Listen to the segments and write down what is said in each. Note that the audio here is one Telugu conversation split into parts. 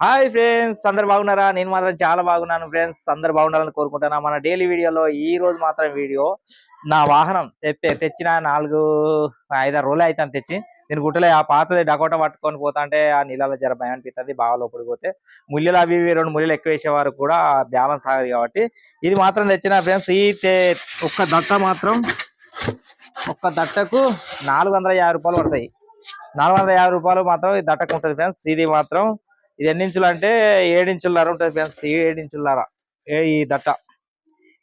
హాయ్ ఫ్రెండ్స్ అందరు బాగున్నారా? నేను మాత్రం చాలా బాగున్నాను ఫ్రెండ్స్ అందరు బాగుండాలని కోరుకుంటున్నా. మన డైలీ వీడియోలో ఈ రోజు మాత్రం వీడియో నా వాహనం తెప్పే తెచ్చిన నాలుగు ఐదారు రోజులు అయితే తెచ్చి. నేను గుట్టలే ఆ పాతది డకోట పట్టుకొని పోతా అంటే ఆ నీళ్ళలో జర భయం అనిపిస్తుంది బాగా లోపలికి పోతే. ముళ్ళలు అవి రెండు ముళ్ళలు ఎక్కువ వేసేవారు కూడా బ్యాలెన్స్ ఆగదు కాబట్టి. ఇది మాత్రం తెచ్చిన ఫ్రెండ్స్ ఈ ఒక్క దట్ట మాత్రం ఒక్క దట్టకు నాలుగు వందల యాభై రూపాయలు పడతాయి. నాలుగు వందల యాభై రూపాయలు మాత్రం ఈ దట్టకు ఉంటుంది ఫ్రెండ్స్ ఇది మాత్రం ఇది ఎన్ని ఇంచులు అంటే ఏడించులర ఉంటుంది ఫ్రెండ్స్ ఏడించులర ఏ ఈ దట్ట.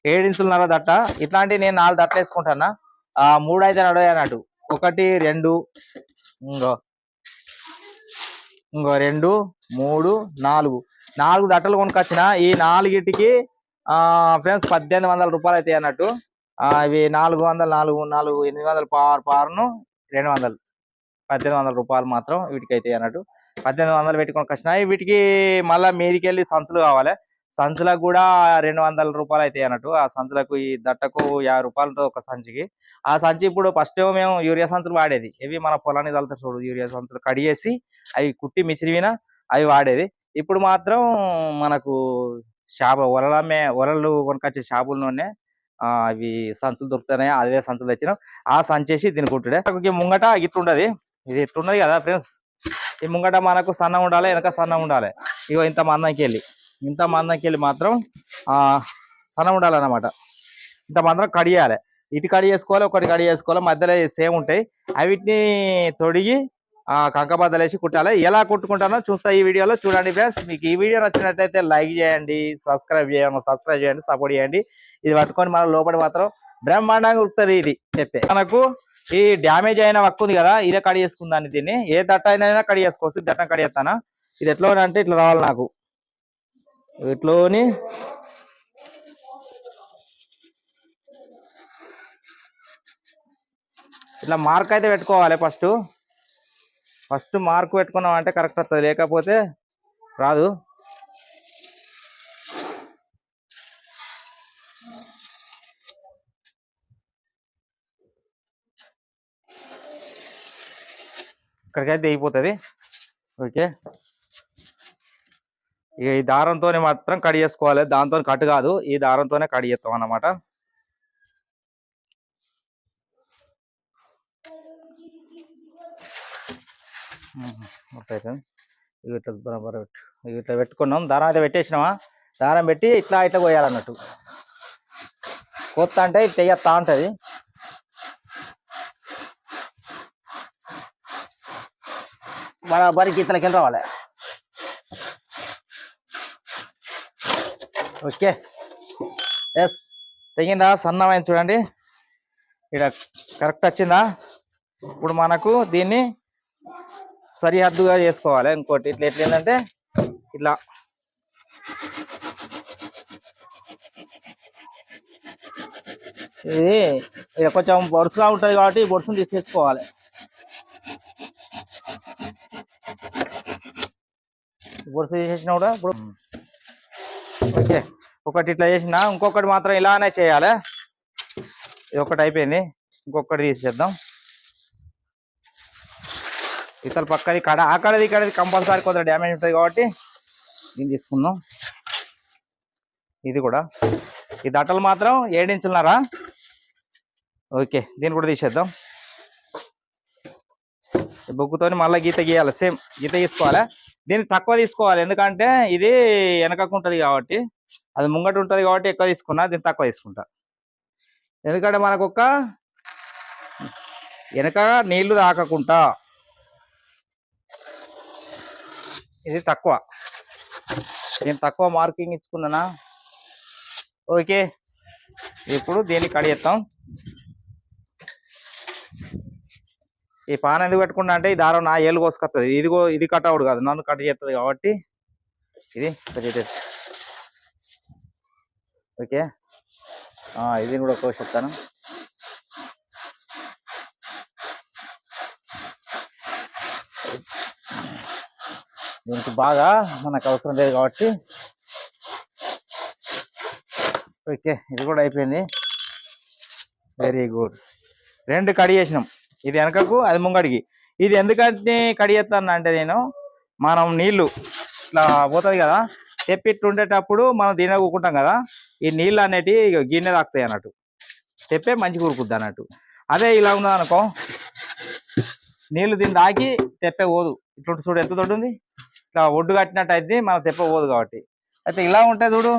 ఏడించులర దట్ట. ఇట్లాంటి నేను నాలుగు దట్టలు వేసుకుంటానా? ఆ మూడు అయితే నడవే అన్నట్టు. ఒకటి రెండు ఇంకో ఇంకో రెండు మూడు నాలుగు. నాలుగు దట్టలు కొనుకొచ్చిన ఈ నాలుగిటికి ఆ ఫ్రెండ్స్ పద్దెనిమిది వందల రూపాయలు అవుతాయి అన్నట్టు. ఇవి నాలుగు వందలు నాలుగు నాలుగు ఎనిమిది వందల పార్ పారును రెండు వందలు. పద్దెనిమిది వందల రూపాయలు మాత్రం వీటికి అవుతాయి అన్నట్టు. పద్దెనిమిది వందలు పెట్టుకొని వచ్చినాయి వీటికి మళ్ళీ మీదికి వెళ్ళి సంచులు కావాలి. సంచులకు కూడా రెండు వందల రూపాయలు అవుతాయి అన్నట్టు. ఆ సంచులకు ఈ దట్టకు యాభై రూపాయలు ఉంటుంది ఒక సంచికి. ఆ సంచి ఇప్పుడు ఫస్ట్ మేము యూరియా సంచులు వాడేది. ఇవి మన పొలాన్ని తలుతారు చూడు యూరియా సంచులు కడిగేసి అవి కుట్టి మిసిరివిన అవి వాడేది. ఇప్పుడు మాత్రం మనకు షాపు ఒరలమే ఒరలు కొనుకొచ్చే షాపుల్లోనే అవి సంచులు దొరుకుతున్నాయి. అదే సంచులు తెచ్చినాం. ఆ సంచేసి దీని కుట్టుడే. ముంగట ఇట్లుండదు ఇది ఇట్లున్నది కదా ఫ్రెండ్స్? ఈ ముంగట మనకు సన్నం ఉండాలి వెనక సన్నం ఉండాలి. ఇగో ఇంత మందంకి వెళ్ళి ఇంత మందంకి వెళ్ళి మాత్రం ఆ సన్నం ఉండాలన్నమాట. ఇంత మాత్రం కడియాలి. ఇటు కడి చేసుకోవాలి ఒకటి కడి చేసుకోవాలి మధ్యలో సేమ్ ఉంటాయి. అవిటిని తొడిగి కంకబద్దలు వేసి కుట్టాలి. ఎలా కుట్టుకుంటానో చూస్తా ఈ వీడియోలో. చూడండి ఫ్రెండ్స్ మీకు ఈ వీడియో నచ్చినట్టయితే లైక్ చేయండి సబ్స్క్రైబ్ చేయండి సబ్స్క్రైబ్ చేయండి సపోర్ట్ చేయండి. ఇది పట్టుకొని మన లోపల మాత్రం బ్రహ్మాండంగా ఉడుతుంది ఇది చెప్పే. మనకు ఈ డ్యామేజ్ అయిన వక్కు ఉంది కదా ఇదే కడి చేసుకుందాన్ని దీన్ని. ఏ దట్ట అయినా కడి చేసుకోవచ్చు దట్టం కడి చేస్తానా? ఇది ఎట్లా అంటే ఇట్లా రావాలి నాకు. ఇట్లోని ఇట్లా మార్క్ అయితే పెట్టుకోవాలి ఫస్ట్ ఫస్ట్ మార్క్ పెట్టుకున్నాం అంటే కరెక్ట్ వస్తుంది లేకపోతే రాదు. ఇక్కడికైతే అయిపోతుంది. ఓకే. ఇక ఈ దారంతోనే మాత్రం కడి చేసుకోవాలి. దాంతో కట్ కాదు. ఈ దారంతోనే కట్ చేస్తాం అన్నమాట. అయితే ఇవి ఇట్లా బరాబర్ పెట్టు. ఇవి ఇట్లా పెట్టుకున్నాం. దారం అయితే పెట్టేసినామా? దారం పెట్టి ఇట్లా ఇట్లా పోయాలన్నట్టు కొత్త అంటే తెయ్యత్తా ఉంటుంది. బరాబరికి ఇట్లకి వెళ్ళి రావాలి ఓకే ఎస్ తెగిందా సన్నమైంది చూడండి ఇక్కడ కరెక్ట్ వచ్చిందా ఇప్పుడు మనకు దీన్ని సరిహద్దుగా చేసుకోవాలి ఇంకోటి ఇట్లా ఎట్లా ఏంటంటే ఇట్లా ఇది ఇక కొంచెం బొరుసుగా ఉంటుంది కాబట్టి ఈ బొరుసును తీసేసుకోవాలి బొరుసు చేసేసిన కూడా ఇప్పుడు ఓకే. ఒకటి ఇట్లా చేసిన ఇంకొకటి మాత్రం ఇలానే చేయాలి. ఇది ఒకటి అయిపోయింది. ఇంకొకటి తీసేద్దాం. ఇతర పక్కది కడ అక్కడది ఇక్కడది కంపల్సరీ కొంత డ్యామేజ్ ఉంటుంది కాబట్టి దీన్ని తీసుకుందాం. ఇది కూడా. ఈ దట్టలు మాత్రం ఏడించున్నారా ఓకే. దీన్ని కూడా తీసేద్దాం. బొగ్గుతో బొగ్గుతోని మళ్ళీ గీత గీయాలి. సేమ్ గీత తీసుకోవాలి దీన్ని తక్కువ తీసుకోవాలి. ఎందుకంటే ఇది వెనకకు ఉంటుంది కాబట్టి అది ముంగట ఉంటుంది కాబట్టి ఎక్కువ తీసుకున్నా దీన్ని తక్కువ తీసుకుంటా. ఎందుకంటే మనకు ఒక వెనక నీళ్ళు తాకకుండా ఇది తక్కువ. నేను తక్కువ మార్కింగ్ ఇచ్చుకున్నానా? ఓకే. ఇప్పుడు దీన్ని కడిగేస్తాం ఈ పాన ఎందుకు పెట్టుకుంటా అంటే ఈ దారం నా ఏళ్ళు కోసుకొస్తుంది ఇదిగో ఇది కట్ అవుడు కాదు. నన్ను కట్ చేస్తుంది కాబట్టి ఇది కట్ చేసేది. ఓకే. ఇది కూడా కోసేస్తాను దీనికి బాగా మనకు అవసరం లేదు కాబట్టి. ఓకే. ఇది కూడా అయిపోయింది. వెరీ గుడ్ రెండు కడి చేసినాం. ఇది వెనకకు అది ముంగడికి. ఇది ఎందుకంటే కడిగేస్తాను అంటే నేను మనం నీళ్ళు ఇట్లా పోతుంది కదా తెప్పిట్లు ఉండేటప్పుడు మనం దీని కూకుంటాం కదా ఈ నీళ్ళు అనేటివి గిన్నె తాకుతాయి అన్నట్టు. తెప్పే మంచి కూరుకుద్ది అన్నట్టు. అదే ఇలా ఉన్నది అనుకో నీళ్ళు దీన్ని తాకి తెప్పే పోదు. ఇట్లా చూడు ఎంత దొడ్డు ఉంది ఇట్లా ఒడ్డు కట్టినట్టు అయితే మనం తెప్ప పోదు కాబట్టి. అయితే ఇలా ఉంటాయి చూడు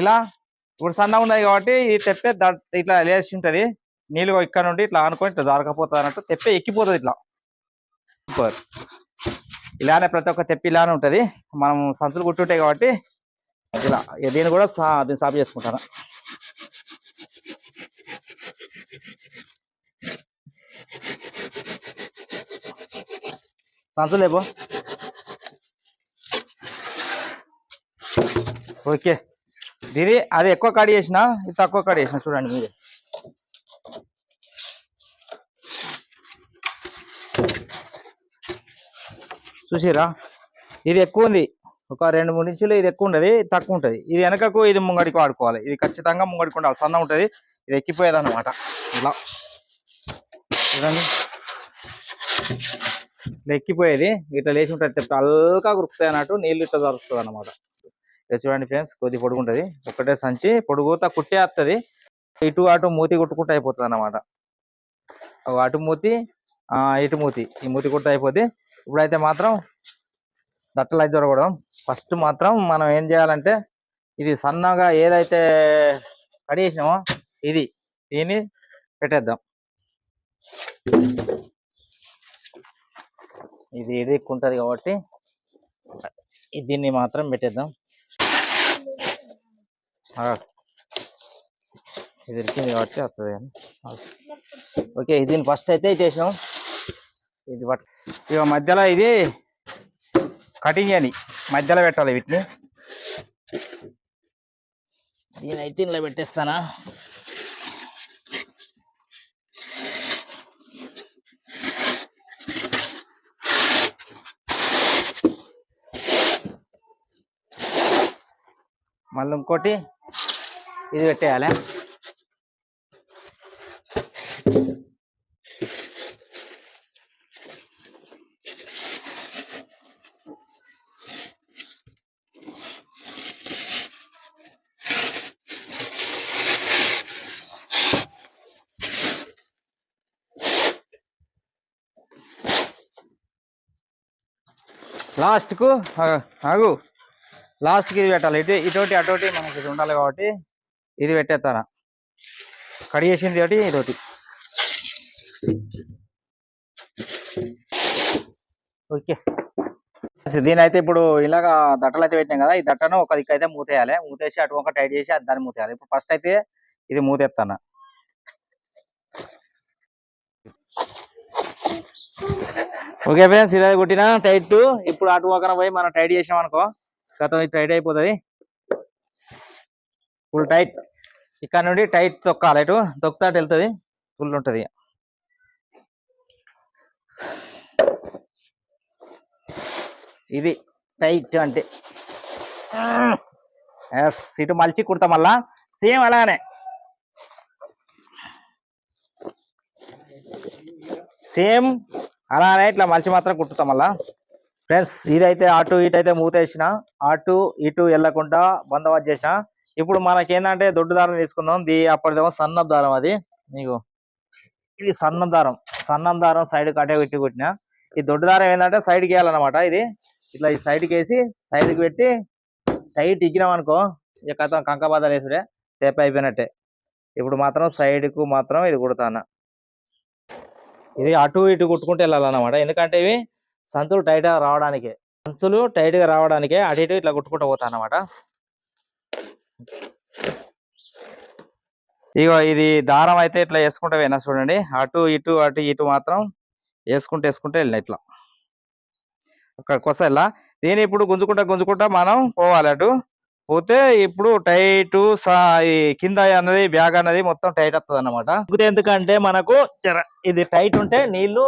ఇలా ఇప్పుడు సన్నగా ఉన్నాయి కాబట్టి ఈ తెప్పే ద- ఇట్లా లేచి ఉంటుంది. నీళ్ళు ఇక్కడ నుండి ఇట్లా అనుకొని ఇట్లా జారకపోతుంది అన్నట్టు తెప్పే ఎక్కిపోతుంది ఇట్లా. సూపర్. ఇలానే ప్రతి ఒక్క తెప్పి ఇలానే ఉంటుంది. మనం సంచులు కుట్టుంటాయి కాబట్టి ఇలా దీన్ని కూడా సా- దీన్ని సాఫ్ చేసుకుంటాను. సంచులు లేపో ఓకే. ఇది అది ఎక్కువ కడి చేసిన ఇది తక్కువ కడి చేసిన చూడండి మీరే. చూసిరా ఇది ఎక్కువ ఉంది. ఒక రెండు మూడు ఇంచులు ఇది ఎక్కువ ఉండదు తక్కువ ఉంటుంది. ఇది వెనకకు ఇది ముంగడికి వాడుకోవాలి. ఇది ఖచ్చితంగా ముంగడికి ఉండాలి. సన్న ఉంటుంది ఇది ఎక్కిపోయేది అనమాట ఇలా. చూడండి. ఇట్లా ఎక్కిపోయేది. ఇట్లా లేచి ఉంటుంది చెప్తే అల్కా కురుకుతాయి అన్నట్టు నీళ్ళు ఇట్లా దొరుకుతుంది అనమాట చూడండి ఫ్రెండ్స్ కొద్ది పొడుగుంటది ఒకటే సంచి పొడుగుతా కుట్టేస్తుంది ఇటు అటు మూతి కుట్టుకుంటూ అయిపోతుంది అనమాట అటు మూతి ఇటు మూతి. ఈ మూతి కుట్ట అయిపోతే ఇప్పుడైతే మాత్రం దట్టలు అయితే దొరకడం ఫస్ట్ మాత్రం మనం ఏం చేయాలంటే ఇది సన్నగా ఏదైతే కడిగేసినామో ఇది దీన్ని పెట్టేద్దాం. ఇది ఇది ఉంటుంది కాబట్టి దీన్ని మాత్రం పెట్టేద్దాం. ఇది ఇరికింది కాబట్టి వస్తుంది కానీ. ఓకే దీన్ని ఫస్ట్ అయితే చేసాం ఇది పట్ ఇక మధ్యలో ఇది కటింగ్ అని. మధ్యలో పెట్టాలి వీటిని. దీని అయితే ఇలా పెట్టేస్తానా? మళ్ళీ ఇంకోటి ఇది పెట్టేయాలి. లాస్ట్కు ఆగు. లాస్ట్కి ఇది పెట్టాలి. ఇటు ఇటోటి అటోటి మనకి ఇది ఉండాలి కాబట్టి ఇది పెట్టేస్తారా? కడిగేసింది ఒకటి ఇదొకటి ఓకే. దీని అయితే ఇప్పుడు ఇలాగా దట్టలు అయితే పెట్టినాం కదా ఈ దట్టను ఒక దిక్కు అయితే మూతేయాలి. మూతేసి అటు ఒక టైట్ చేసి దాన్ని మూతేయాలి. ఇప్పుడు ఫస్ట్ అయితే ఇది మూతెత్తాను ఓకే ఫ్రెండ్స్ ఇదే కొట్టిన టైట్ ఇప్పుడు అటు ఒకన పోయి మనం టైట్ చేసినాం అనుకో గతం టైట్ అయిపోతుంది. Full tight. ఇక్కడ నుండి టైట్ తొక్కాలి. ఇటు తొక్కుతా వెళ్తుంది. ఫుల్ ఉంటుంది. ఇది టైట్ అంటే. ఇటు మలిచి కుడతా మళ్ళా. సేమ్ అలానే. సేమ్ అలానే ఇట్లా మలిచి మాత్రం కుట్టుతాం మళ్ళా. ఫ్రెండ్స్ ఇదైతే అటు ఇటు అయితే మూతేసిన అటు ఇటు వెళ్ళకుండా బందోబస్తు చేసిన. ఇప్పుడు మనకి ఏంటంటే దొడ్డు దారం తీసుకుందాం. దీ అప్పటిదేమో సన్న దారం అది. నీకు ఇది సన్న దారం. సన్నం దారం సైడ్ కట్టే పెట్టి కొట్టిన. ఈ దొడ్డు దారం ఏంటంటే సైడ్కి వేయాలన్నమాట ఇది. ఇట్లా ఈ సైడ్కి వేసి సైడ్కి పెట్టి టైట్ ఇగ్గినాం అనుకో ఇక కథ కంకబాద వేసుడే టేప్ అయిపోయినట్టే. ఇప్పుడు మాత్రం సైడ్కు మాత్రం ఇది కుడతాను ఇది అటు ఇటు కొట్టుకుంటూ వెళ్ళాలన్నమాట. ఎందుకంటే ఇవి సంచులు టైట్గా రావడానికే. సంచులు టైట్గా రావడానికే అటు ఇటు ఇట్లా కొట్టుకుంటూ పోతా అన్నమాట ఇగో ఇది దారం అయితే ఇట్లా వేసుకుంటూ పోయినా చూడండి. అటు ఇటు అటు ఇటు మాత్రం వేసుకుంటూ వేసుకుంటే వెళ్ళిన ఇట్లా. అక్కడికి వస్తా దీని ఇప్పుడు గుంజుకుంటా గుంజుకుంటా మనం పోవాలి అటు. పోతే ఇప్పుడు టైట్ ఈ కింద అన్నది బ్యాగ్ అన్నది మొత్తం టైట్ వస్తుంది అనమాట ఎందుకంటే మనకు ఇది టైట్ ఉంటే నీళ్ళు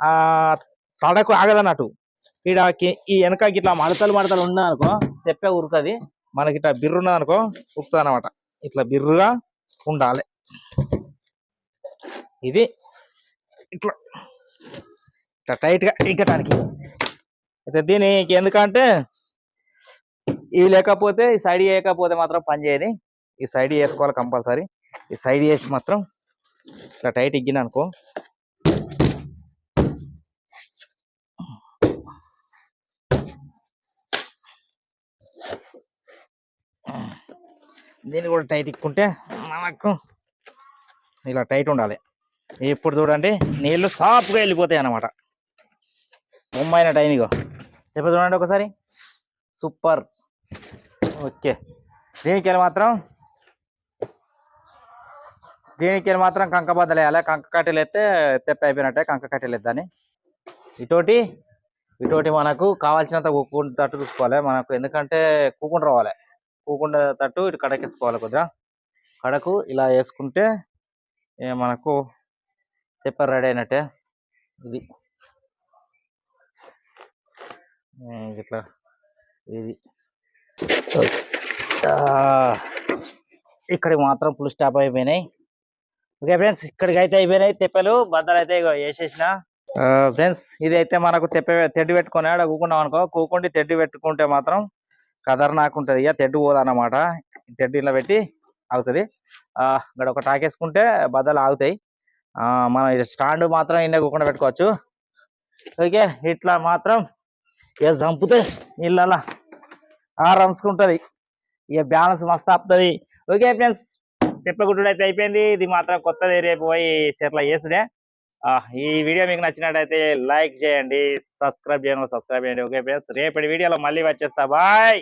ఆ తడకు ఆగదన్నట్టు. ఇక్కడ ఈ వెనక ఇట్లా మడతలు మడతలు ఉన్నాయనుకో తెప్పే ఉరుకది మనకి ఇట్లా బిర్రు ఉన్నదనుకో ఉరుకుతుంది అనమాట ఇట్లా బిర్రుగా ఉండాలి. ఇది ఇట్లా. ఇట్లా టైట్గా గా అయితే దీనికి ఎందుకంటే ఇవి లేకపోతే ఈ సైడ్ వేయకపోతే మాత్రం పని చేయని. ఈ సైడ్ వేసుకోవాలి కంపల్సరీ. ఈ సైడ్ వేసి మాత్రం ఇట్లా టైట్ ఇగ్గిన అనుకో. దీన్ని కూడా టైట్ ఇక్కుంటే మనకు ఇలా టైట్ ఉండాలి. ఇప్పుడు చూడండి నీళ్ళు సాఫ్గా వెళ్ళిపోతాయి అన్నమాట. ముంబైన టైం ఇగో. చెప్పి చూడండి ఒకసారి. సూపర్. ఓకే. దీనికి మాత్రం దీనికి మాత్రం కంక బద్దలు వేయాలి కంక కట్టెలు ఎత్తే తెప్ప అయిపోయినట్టే కంక కట్టెలు ఎద్దని ఇటోటి ఇటోటి మనకు కావాల్సినంత కూకుంటు తట్టు చూసుకోవాలి మనకు ఎందుకంటే కూకుండా రావాలి. కూకుండా తట్టు ఇటు కడకేసుకోవాలి కొద్దిగా కడకు ఇలా వేసుకుంటే మనకు తెప్ప రెడీ అయినట్టే. ఇది. ఇట్లా ఇది. ఇక్కడికి మాత్రం ఫుల్ స్టాప్ అయిపోయినాయి. ఓకే ఫ్రెండ్స్ ఇక్కడికి అయితే అయిపోయినాయి తెప్పలు బద్దలు అయితే వేసేసిన. ఫ్రెండ్స్ ఇది అయితే మనకు తెప్ప తెడ్డు పెట్టుకొని ఆడ కూకున్నాం అనుకో కూకుండి తెడ్డు పెట్టుకుంటే మాత్రం కదర్ ఉంటుంది ఇక తెడ్డు పోదన్నమాట. తెడ్డు ఇలా పెట్టి ఆగుతుంది. ఆ, ఇక్కడ ఒక టాకేసుకుంటే బద్దలు ఆగుతాయి. ఆ, మనం స్టాండ్ మాత్రం ఇండ కూకుండా పెట్టుకోవచ్చు. ఓకే ఇట్లా మాత్రం ఇక చంపుతాయి నీళ్ళలా ఆరంసుకుంటది ఇక బ్యాలెన్స్ మస్తు ఆపుతుంది. ఓకే ఫ్రెండ్స్ తిప్పగుడ్డు అయితే అయిపోయింది. ఇది మాత్రం కొత్తది రేపు పోయి సెట్ల చేసుడే ఈ వీడియో మీకు నచ్చినట్టయితే లైక్ చేయండి సబ్స్క్రైబ్ చేయండి సబ్స్క్రైబ్ చేయండి. ఓకే ఫ్రెండ్స్ రేపటి వీడియోలో మళ్ళీ వచ్చేస్తా. బాయ్!